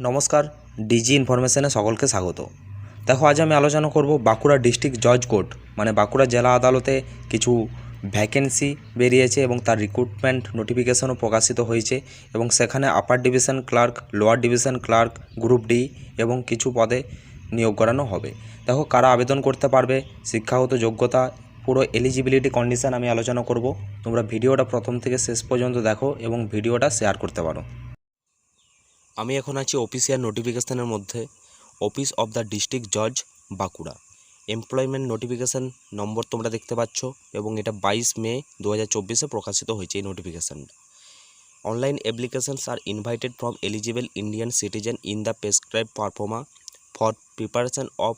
নমস্কার, ডিজি ইনফরমেশনে সকলকে স্বাগত। দেখো, আজ আমি আলোচনা করব বাঁকুড়া ডিস্ট্রিক্ট জজ কোর্ট মানে বাঁকুড়া জেলা আদালতে কিছু ভ্যাকেন্সি বেরিয়েছে এবং তার রিক্রুটমেন্ট নোটিফিকেশনও প্রকাশিত হয়েছে এবং সেখানে upper division clerk lower division clerk group D এবং কিছু পদে নিয়োগ করানো হবে। দেখো, কারা আবেদন করতে পারবে, শিক্ষাগত যোগ্যতা, পুরো এলিজিবিলিটি কন্ডিশন আমি আলোচনা করব। তোমরা ভিডিওটা প্রথম থেকে শেষ পর্যন্ত দেখো এবং ভিডিওটা শেয়ার করতে পারো। আমি এখন আছি অফিসিয়াল নোটিফিকেশানের মধ্যে অফিস অফ দ্য ডিস্ট্রিক্ট জজ বাঁকুড়া। এমপ্লয়মেন্ট নোটিফিকেশান নম্বর তোমরা দেখতে পাচ্ছ এবং এটা বাইশ মে দু হাজার চব্বিশে প্রকাশিত হয়েছে এই নোটিফিকেশানটা online applications are invited from eligible Indian citizen in the prescribe proforma for preparation of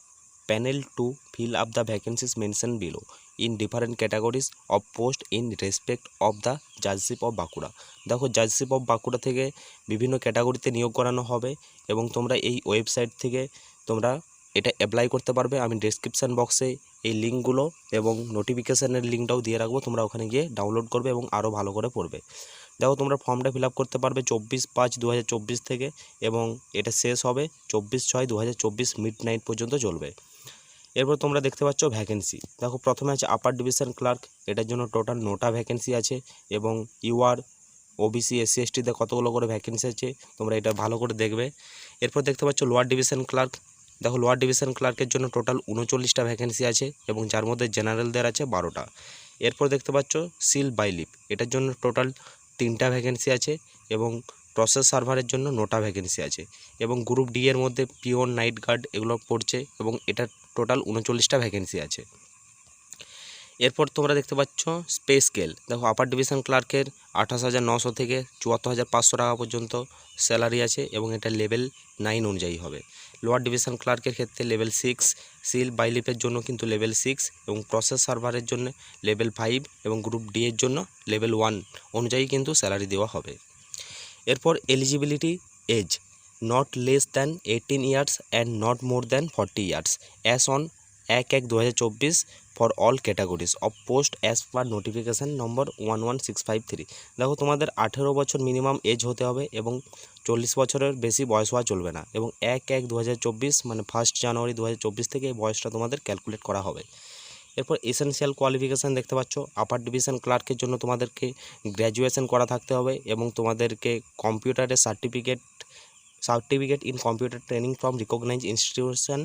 panel to fill up the vacancies mention below in different categories of post in respect of the judgeship of Bankura দেখো judgeship of Bankura থেকে বিভিন্ন ক্যাটাগরিতে নিয়োগ করানো হবে এবং তোমরা এই ওয়েবসাইট থেকে তোমরা এটা অ্যাপ্লাই করতে পারবে। আমি ডেসক্রিপশান বক্সে এই লিঙ্কগুলো এবং নোটিফিকেশানের লিঙ্কটাও দিয়ে রাখব। তোমরা ওখানে গিয়ে ডাউনলোড করবে এবং আরও ভালো করে পড়বে। দেখো, তোমরা ফর্মটা ফিল করতে পারবে চব্বিশ পাঁচ দু থেকে এবং এটা শেষ হবে চব্বিশ ছয় দু মিড নাইট পর্যন্ত চলবে। এরপর তোমরা দেখতে পাচ্ছ ভ্যাকেন্সি দেখো, প্রথমে আছে আপার ডিভিশন ক্লার্ক এটার জন্য টোটাল নটা ভ্যাকেন্সি আছে এবং ইউআর ওবিসি এসসি এসটিতে কতগুলো করে ভ্যাকেন্সি আছে, তোমরা এটা ভালো করে দেখবে। এরপর দেখতে পাচ্ছ লোয়ার ডিভিশন ক্লার্ক দেখো লোয়ার ডিভিশন ক্লার্কের জন্য টোটাল উনচল্লিশটা ভ্যাকেন্সি আছে এবং যার মধ্যে জেনারেলদের আছে বারোটা। এরপর দেখতে পাচ্ছ সিল বাইলিপ এটার জন্য টোটাল তিনটা ভ্যাকেন্সি আছে এবং প্রসেস সার্ভারের জন্য নটা ভ্যাকেন্সি আছে এবং গ্রুপ ডি এর মধ্যে পিওন নাইট গার্ড এগুলো পড়ছে এবং এটা টোটাল উনচল্লিশটা ভ্যাকেন্সি আছে। এরপর তোমরা দেখতে পাচ্ছ স্পে স্কেল দেখো আপার ডিভিশন ক্লার্কের আঠাশ হাজার নশো থেকে চুয়াত্তর হাজার পাঁচশো টাকা পর্যন্ত স্যালারি আছে এবং এটা লেভেল নাইন অনুযায়ী হবে। লোয়ার ডিভিশন ক্লার্কের ক্ষেত্রে লেভেল সিক্স সিল বাইলিপের জন্য কিন্তু লেভেল সিক্স এবং প্রসেস সার্ভারের জন্য লেভেল ফাইভ এবং গ্রুপ ডি এর জন্য লেভেল ওয়ান অনুযায়ী কিন্তু স্যালারি দেওয়া হবে। এরপর eligibility age not less than eighteen years and not more than forty years as on এক এক দু for all categories of post as per notification number one one six five three দেখো তোমাদের আঠেরো বছর মিনিমাম এজ হতে হবে এবং চল্লিশ বছরের বেশি বয়স হওয়া চলবে না। এবং এক এক দু মানে ফার্স্ট জানুয়ারি দু হাজার চব্বিশ থেকে এই বয়সটা তোমাদের ক্যালকুলেট করা হবে। এরপর এসেনশিয়াল কোয়ালিফিকেশান দেখতে পাচ্ছ আপার ডিভিশন ক্লার্কের জন্য তোমাদেরকে গ্র্যাজুয়েশন করা থাকতে হবে এবং তোমাদেরকে কম্পিউটারের certificate certificate in computer training from recognise institution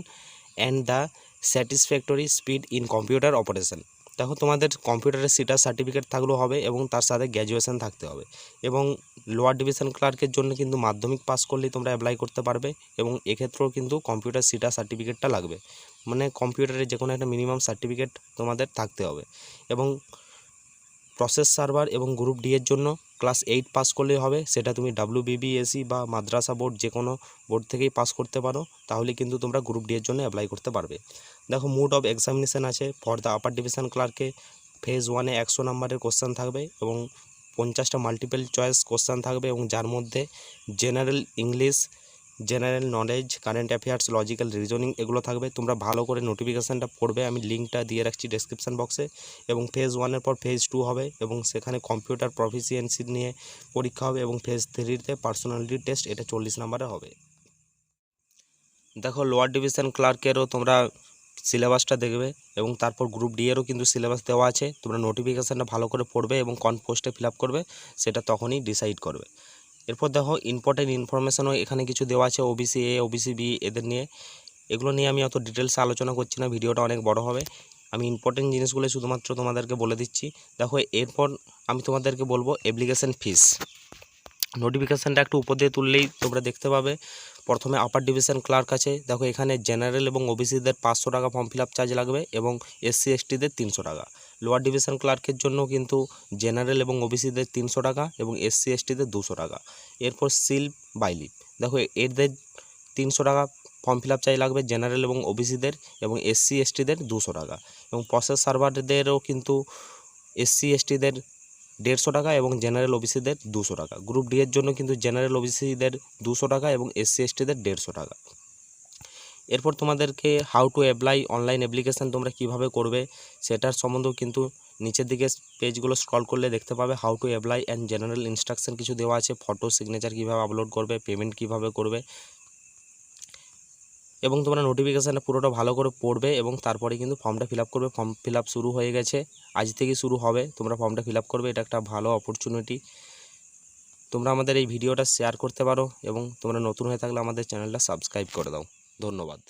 and the satisfactory speed in computer operation দেখো, তোমাদের কম্পিউটারের সিটার সার্টিফিকেট থাকলেও হবে এবং তার সাথে গ্র্যাজুয়েশন থাকতে হবে এবং লোয়ার ডিভিশন ক্লার্কের জন্য কিন্তু মাধ্যমিক পাস করলেই তোমরা অ্যাপ্লাই করতে পারবে এবং এক্ষেত্রেও কিন্তু কম্পিউটার সিটার সার্টিফিকেটটা লাগবে। মানে কম্পিউটারের যে কোনো একটা মিনিমাম সার্টিফিকেট তোমাদের থাকতে হবে। এবং প্রসেস সার্ভার এবং গ্রুপ ডি এর জন্য ক্লাস এইট পাস করলেই হবে, সেটা তুমি ডাব্লিউ বিবিএসি বা মাদ্রাসা বোর্ড যে কোনো বোর্ড থেকেই পাস করতে পারো, তাহলে কিন্তু তোমরা গ্রুপ ডি এর জন্য অ্যাপ্লাই করতে পারবে। দেখো মুড অফ এক্সামিনেশান আছে ফর দ্য আপার ডিভিশন ক্লার্কে ফেজ ওয়ানে একশো নাম্বারের কোশ্চেন থাকবে এবং পঞ্চাশটা মাল্টিপল চয়েস কোশ্চেন থাকবে এবং যার মধ্যে general English general knowledge current affairs logical reasoning এগুলো থাকবে। তোমরা ভালো করে নোটিফিকেশানটা পড়বে, আমি লিঙ্কটা দিয়ে রাখছি ডেসক্রিপশান বক্সে এবং ফেজ ওয়ানের পর ফেজ টু হবে এবং সেখানে কম্পিউটার প্রফিসিয়েন্সি নিয়ে পরীক্ষা হবে এবং ফেজ থ্রিতে পার্সোনালিটি টেস্ট এটা চল্লিশ নাম্বারে হবে। দেখো লোয়ার ডিভিশন ক্লার্কেরও তোমরা সিলেবাসটা দেখবে এবং তারপর গ্রুপ ডি এরও কিন্তু সিলেবাস দেওয়া আছে। তোমরা নোটিফিকেশানটা ভালো করে পড়বে এবং কোন পোস্টে ফিল করবে, সেটা তখনই ডিসাইড করবে। এরপর দেখো ইম্পর্টেন্ট ইনফরমেশনও এখানে কিছু দেওয়া আছে ওবিসি এ ওবিসি বি এদের নিয়ে। এগুলো নিয়ে আমি অত ডিটেলসে আলোচনা করছি না, ভিডিওটা অনেক বড় হবে। আমি ইম্পর্টেন্ট জিনিসগুলো শুধুমাত্র তোমাদেরকে বলে দিচ্ছি। দেখো এরপর আমি তোমাদেরকে বলব অ্যাপ্লিকেশান ফিস নোটিফিকেশানটা একটু উপর দিয়ে তুললেই তোমরা দেখতে পাবে। প্রথমে আপার ডিভিশন ক্লার্ক আছে। দেখো এখানে জেনারেল এবং ওবিসিদের পাঁচশো টাকা ফর্ম ফিল চার্জ লাগবে এবং এসসি এসটিদের তিনশো টাকা। লোয়ার ডিভিশন ক্লার্কের জন্য কিন্তু জেনারেল এবং ওবিসিদের তিনশো টাকা এবং এসসি এসটিদের দুশো টাকা। এরপর সিল বাইলিপ দেখো, এদের তিনশো টাকা ফর্ম ফিল আপ চার্জ লাগবে জেনারেল এবং ওবিসিদের এবং এসসি এসটিদের দুশো টাকা। এবং প্রসেস সার্ভারদেরও কিন্তু এসসি এসটিদের দেড়শো টাকা এবং জেনারেল ওবিসিদের দুশো টাকা। গ্রুপ ডি এর জন্য কিন্তু জেনারেল ওবিসিদের দুশো টাকা এবং এসসি এসটিদের দেড়শো টাকা। এরপর তোমাদেরকে how to apply online application তোমরা কীভাবে করবে সেটার সম্বন্ধেও কিন্তু নিচের দিকে পেজগুলো স্ক্রল করলে দেখতে পাবে how to apply and general instruction কিছু দেওয়া আছে ফটো সিগনেচার কীভাবে আপলোড করবে পেমেন্ট কীভাবে করবে। এবং তোমরা নোটিফিকেশানে পুরোটা ভালো করে পড়বে এবং তারপরে কিন্তু ফর্মটা ফিল করবে ফর্ম ফিল শুরু হয়ে গেছে, আজ থেকে শুরু হবে, তোমরা ফর্মটা ফিল করবে, এটা একটা ভালো অপরচুনিটি তোমরা আমাদের এই ভিডিওটা শেয়ার করতে পারো এবং তোমরা নতুন হয়ে থাকলে আমাদের চ্যানেলটা সাবস্ক্রাইব করে দাও। ধন্যবাদ।